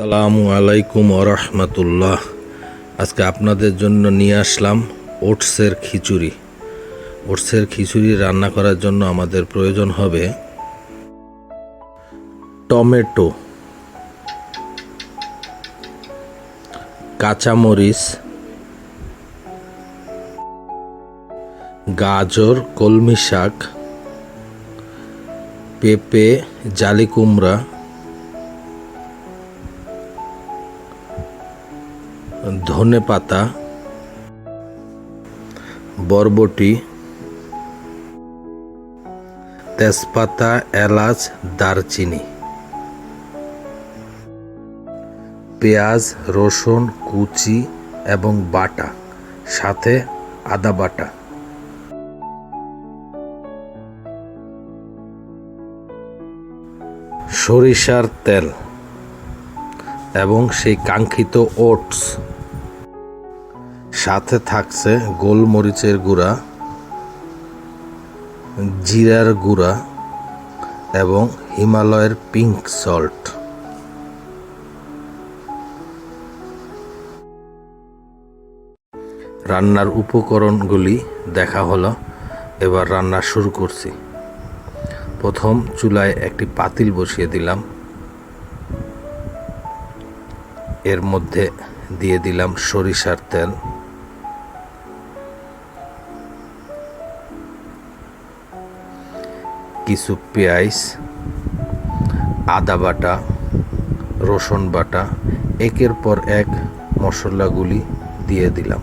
সালামু আলাইকুম রহমতুল্লাহ। আজকে আপনাদের জন্য নিয়ে আসলাম ওটসের খিচুড়ি। ওটসের খিচুড়ি রান্না করার জন্য আমাদের প্রয়োজন হবে টমেটো, কাঁচামরিচ, গাজর, কলমি শাক, পেঁপে, জালি কুমড়া ধনে পাতা, বরবটি, তেজপাতা, এলাচ, দারচিনি, পেঁয়াজ, রসুন, কুচি এবং বাটা, সাথে আদা বাটা। সরিষার তেল এবং সেই কাঙ্ক্ষিত ওটস। সাথে থাকছে গোলমরিচের গুঁড়া, জিরার গুঁড়া এবং হিমালয়ের পিঙ্ক সল্ট। রান্নার উপকরণগুলি দেখা হলো, এবার রান্না শুরু করছি। প্রথম চুলায় একটি পাতিল বসিয়ে দিলাম। এর মধ্যে দিয়ে দিলাম সরিষার তেল। কিছু পেঁয়াজ, আদা বাটা, রসুন বাটা, একের পর এক মশলাগুলি দিয়ে দিলাম।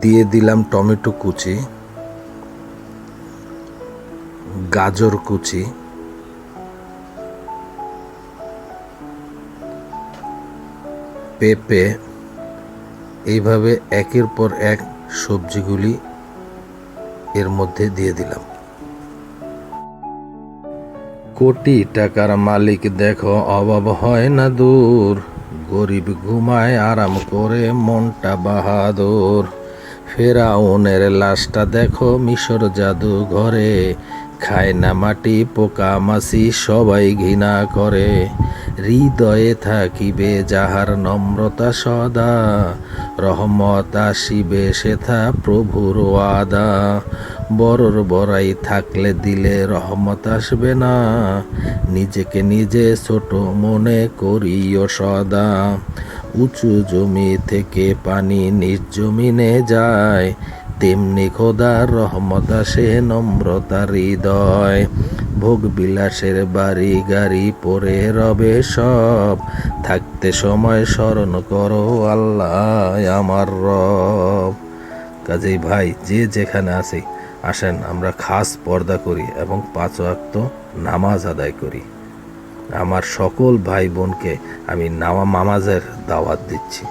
দিয়ে দিলাম টমেটো কুচি, গাজর কুচি, পেঁপে, এইভাবে একের পর এক সবজিগুলি এর মধ্যে দিয়ে দিলাম। কোটি টাকার মালিক দেখো, অভাব হয় না দূর। গরিব ঘুমায় আরাম করে, মনটা বাহাদুর। ফেরাউনের লাশটা দেখো, মিশর জাদু ঘরে খায় না মাটি, পোকা, মাছি, সবাই ঘৃণা করে। হৃদয়ে থাকিবে যাহার নম্রতা সদা, রহমত আসিবে সেথা প্রভুর ওয়াদা। বড়র বড়াই থাকলে দিলে রহমত আসবে না, নিজেকে নিজে ছোট মনে করিও সদা। উঁচু জমি থেকে পানি নিজ জমিনে যায় তেমনি খোদার রহমত আসে নম্রতা হৃদয়। ভোগ বিলাসের বাড়ি গাড়ি পরে রবে সব। থাকতে সময় স্মরণ করো আল্লাহ আমার রব। কাজেই ভাই, যে যেখানে আছি, আসেন আমরা খাস পর্দা করি এবং পাঁচ ওয়াক্ত নামাজ আদায় করি। আমার সকল ভাই বোনকে আমি নামা মামাজের দাওয়াত দিচ্ছি।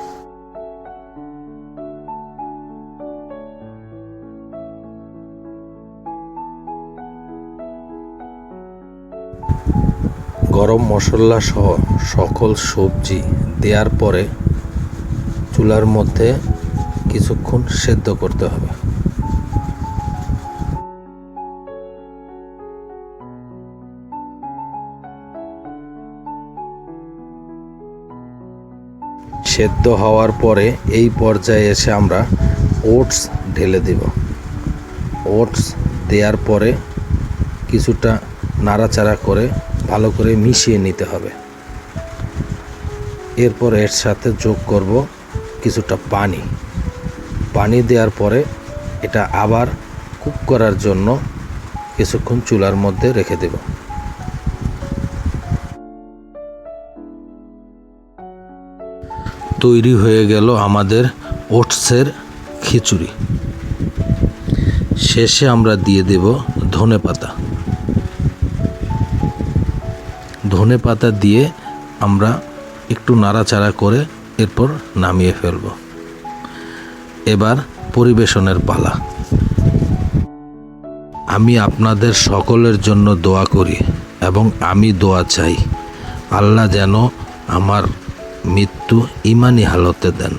গরম মশলা সহ সকল সবজি দেওয়ার পরে চুলার মধ্যে কিছুক্ষণ সেদ্ধ করতে হবে। সেদ্ধ হওয়ার পরে এই পর্যায়ে এসে আমরা ওটস ঢেলে দেব। ওটস দেওয়ার পরে কিছুটা নাড়াচাড়া করে ভালো করে মিশিয়ে নিতে হবে। এরপর এর সাথে যোগ করব কিছুটা পানি। পানি দেওয়ার পরে এটা আবার কুক করার জন্য কিছুক্ষণ চুলার মধ্যে রেখে দেব। তৈরি হয়ে গেল আমাদের ওটসের খিচুড়ি। শেষে আমরা দিয়ে দেব ধনে পাতা ধনে পাতা দিয়ে আমরা একটু নাড়াচাড়া করে এরপর নামিয়ে ফেলব। এবার পরিবেশনের পালা। আমি আপনাদের সকলের জন্য দোয়া করি এবং আমি দোয়া চাই, আল্লাহ যেন আমার মৃত্যু ইমানি হালতে দেন।